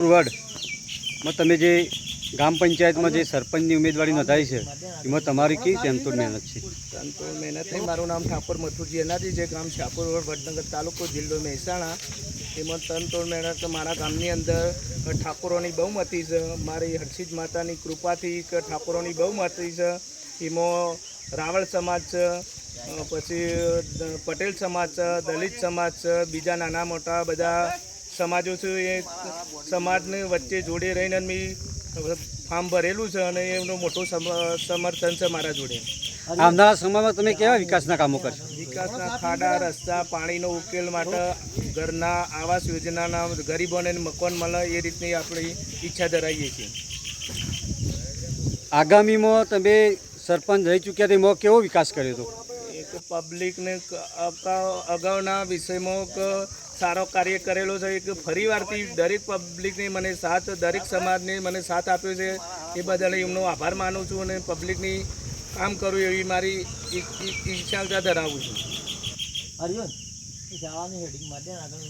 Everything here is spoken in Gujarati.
વડમાં તમે જે ગ્રામ પંચાયતમાં જે સરપંચની ઉમેદવારી નોંધાઈ છે, એમાં તમારી કઈ તંતુર મહેનત છે? તંતુર મહેનત થઈ મારું નામ ઠાકોર મથુરજી એનાથી જે ગામ છાપુર વડનગર તાલુકો જિલ્લો મહેસાણા. એમાં તન તોડ મહેનત મારા ગામની અંદર ઠાકોરોની બહુમતી છે, મારી હર્ષિત માતાની કૃપાથી ઠાકોરોની બહુમતી છે. એમાં રાવળ સમાજ છે પછી પટેલ સમાજ છે, દલિત સમાજ છે, બીજા નાના મોટા બધા સમાજો છે એ સમાજને વચ્ચે જોડે રહીને મેં ફાર્મ ભરેલું છે અને એમનું મોટું સમ- સમર્થન છે મારા જોડે. આવનારા સમયમાં તમે કેવા વિકાસના કામો કરશો? વિકાસના ખાડા રસ્તા પાણીનો ઉકેલ માટે ઘરના આવાસ યોજનાના ગરીબોને મકાન મળે એ રીતની આપણી ઈચ્છા ધરાવીએ છીએ. આગામીમાં તમે સરપંચ રહી ચૂક્યા તેમાં કેવો વિકાસ કર્યો હતો એક પબ્લિકને અગાઉના વિષયમાં એક સારો કાર્ય કરેલો છે. એક ફરીવારથી દરેક પબ્લિકને મને સાથ દરેક સમાજને મને સાથ આપ્યો છે. એ બદલ એમનો આભાર માનું છું અને પબ્લિકની કામ કરું એવી મારી ઈચ્છા ધરાવું છું. હરિઓન જવાની હેડિંગ માટે આગળ